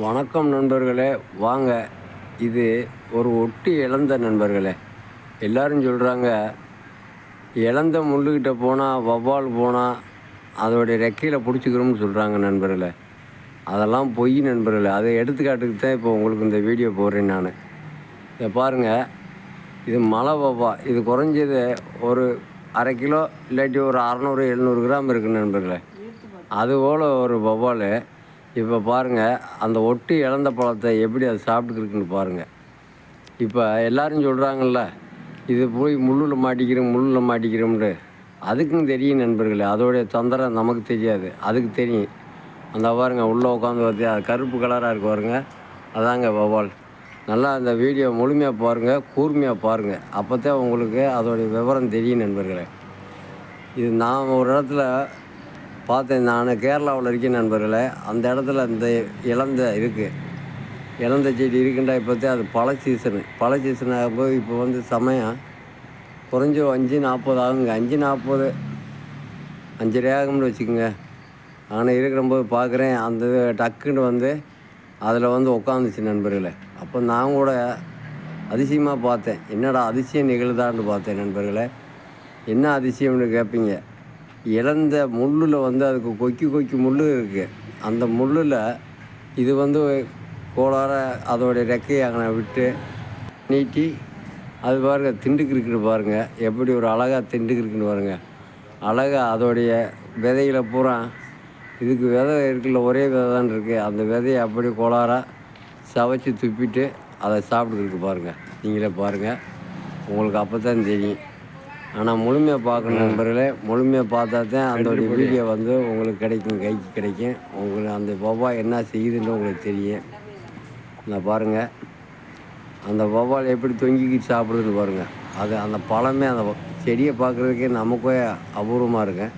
வணக்கம் நண்பர்களே வாங்க. இது ஒரு ஒட்டி இழந்த நண்பர்களே. எல்லாரும் சொல்கிறாங்க இழந்த முள்ளுக்கிட்ட போனால் வவ்வால் போனால் அதோடைய ரெக்கையில் பிடிச்சிக்கிறோம்னு சொல்கிறாங்க நண்பர்களே. அதெல்லாம் பொய் நண்பர்களே. அதை எடுத்துக்காட்டுக்கு தான் இப்போ உங்களுக்கு இந்த வீடியோ போடுறேன் நான். இதை பாருங்கள் இது மலை வவ்வா இது குறைஞ்சது ஒரு அரை கிலோ இல்லாட்டி ஒரு அறநூறு எழுநூறு கிராம் இருக்குது நண்பர்களே. அதுபோல் ஒரு வவ்வால் இப்போ பாருங்கள் அந்த ஒட்டி இழந்த பழத்தை எப்படி அது சாப்பிட்டுக்கிருக்குன்னு பாருங்கள் இப்போ எல்லாரும் சொல்கிறாங்கல்ல இது போய் முள்ளில் மாட்டிக்கிறோம் முள்ளில் மாட்டிக்கிறோம்னு. அதுக்கும் தெரியும் நண்பர்களே அதோடைய தொந்தரம் நமக்கு தெரியாது. அதுக்கு தெரியும். அந்த பாருங்க உள்ளே உட்காந்து பார்த்து அது கருப்பு கலராக இருக்கு பாருங்க. அதாங்க வவால். நல்லா அந்த வீடியோ முழுமையாக பாருங்கள் கூர்மையாக பாருங்கள் அப்போ தான் உங்களுக்கு அதோடைய விவரம் தெரியும் நண்பர்களே. இது நான் ஒரு இடத்துல பார்த்தேன் நான் கேரளாவில் இருக்கேன் நண்பர்களே. அந்த இடத்துல இந்த இழந்த இருக்குது இழந்த செடி இருக்குண்டா இப்போத்தே அது பழ சீசனு பழ சீசன் ஆகும்போது இப்போ வந்து சமயம் குறைஞ்ச அஞ்சு நாற்பது ஆகுங்க. அஞ்சு நாற்பது அஞ்சரை ஆகும்னு வச்சுக்கோங்க. ஆனால் இருக்கிறம்போது பார்க்குறேன். அந்த டக்குன்னு வந்து அதில் வந்து உட்காந்துச்சு நண்பர்களே. அப்போ நான் கூட அதிசயமாக பார்த்தேன். என்னடா அதிசயம் நிகழுதான்னு பார்த்தேன் நண்பர்களே. என்ன அதிசயம்னு கேட்பீங்க இழந்த முள்ளில் வந்து அதுக்கு கொக்கி கொக்கி முள் இருக்குது அந்த முள்ளில் இது வந்து கோளார அதோடைய ரெக்கையை அங்கே விட்டு நீட்டி அது பாருங்க திண்டுக்கு இருக்குன்னு பாருங்கள் எப்படி ஒரு அழகாக திண்டுக்கு இருக்குன்னு பாருங்கள் அழகாக அதோடைய விதையில் பூரா இதுக்கு விதை இருக்குல்ல ஒரே விதை தான் இருக்குது அந்த விதையை அப்படி கோளாராக சவைச்சி துப்பிட்டு அதை சாப்பிட்டுருக்கு பாருங்கள் நீங்களே பாருங்கள் உங்களுக்கு அப்போ தான் தெரியும். ஆனால் முழுமையாக பார்க்கணும் நண்பர்களே. முழுமையாக பார்த்தா தான் அதோடைய வீடியோ வந்து உங்களுக்கு கிடைக்கும் கைக்கு கிடைக்கும். உங்களுக்கு அந்த வவ்வால் என்ன செய்யுதுன்னு உங்களுக்கு தெரியும். நான் பாருங்கள் அந்த வவ்வால் எப்படி தொங்கிக்கிட்டு சாப்பிடுதுன்னு பாருங்கள் அது அந்த பழமே அந்த செடியை பார்க்குறதுக்கே நமக்கே அபூர்வமாக இருக்கு.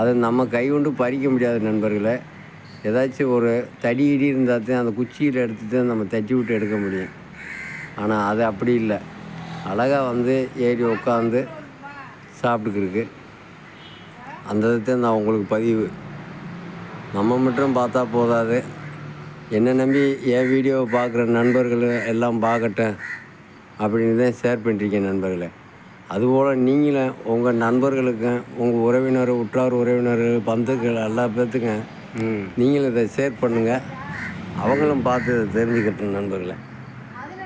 அது நம்ம கை கொண்டு பறிக்க முடியாது நண்பர்களே. ஏதாச்சும் ஒரு தடி இடி இருந்தால் தான் அந்த குச்சியில் எடுத்து தான் நம்ம தட்டி விட்டு எடுக்க முடியும். ஆனால் அது அப்படி இல்லை. அழகாக வந்து ஏறி உட்காந்து சாப்பிட்டுக்கிருக்கு அந்த இதை நான் உங்களுக்கு பதிவு. நம்ம மட்டும் பார்த்தா போதாது. என்னை நம்பி என் வீடியோவை பார்க்குற நண்பர்கள் எல்லாம் பார்க்கட்டும் அப்படின்னு தான் ஷேர் பண்ணிருக்கேன் நண்பர்களே. அதுபோல் நீங்களும் உங்கள் நண்பர்களுக்கும் உங்கள் உறவினர் உற்றார் உறவினர்கள் பந்துக்கள் எல்லா பேர்த்துக்கும் நீங்களும் இதை ஷேர் பண்ணுங்கள் அவங்களும் பார்த்து இதை தெரிஞ்சுக்கட்டும் நண்பர்களே.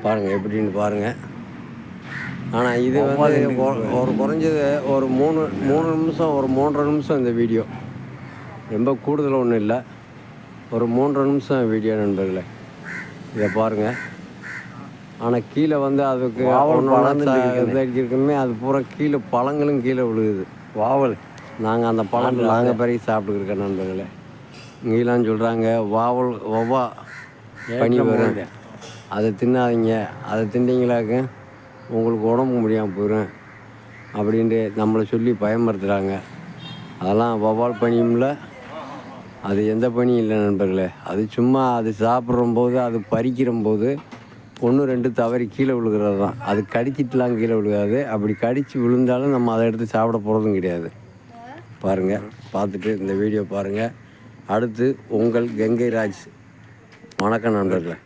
பாருங்கள் எப்படின்னு பாருங்கள் ஆனால் இது வந்து ஒரு குறைஞ்சது ஒரு மூணு மூணு நிமிஷம் ஒரு மூன்றரை நிமிஷம் இந்த வீடியோ. ரொம்ப கூடுதல் ஒன்றும் இல்லை. ஒரு மூன்றரை நிமிஷம் வீடியோ நண்பர்களே. இதை பாருங்கள் ஆனால் கீழே வந்து அதுக்கு இருக்குமே அது பூரா கீழே பழங்களும் கீழே விழுகுது. வாவல். நாங்கள் அந்த பழம் நாங்கள் பிறகு சாப்பிட்டுருக்கோம் நண்பர்களே. இங்கெல்லாம் சொல்கிறாங்க வாவல் வவ்வா பனி வரும். அதை தின்னாதீங்க. அதை தின்னீங்களாக்க உங்களுக்கு உடம்பு முடியாமல் போயிடும் அப்படின்ட்டு நம்மளை சொல்லி பயமுறுத்துகிறாங்க அதெல்லாம் வவ்வால் பனியும்ல அது எந்த பனியும் இல்லை நண்பர்களே. அது சும்மா அது சாப்பிட்றம்போது அது பறிக்கிறம்போது ஒன்று ரெண்டு தவறி கீழே விழுகிறது தான். அது கடிச்சிட்டுலாம் கீழே விழுகாது. அப்படி கடித்து விழுந்தாலும் நம்ம அதை எடுத்து சாப்பிட போகிறதும் கிடையாது. பாருங்கள் பார்த்துட்டு இந்த வீடியோ பாருங்கள் அடுத்து உங்கள் கங்கை ராஜ். வணக்கம் நண்பர்களே.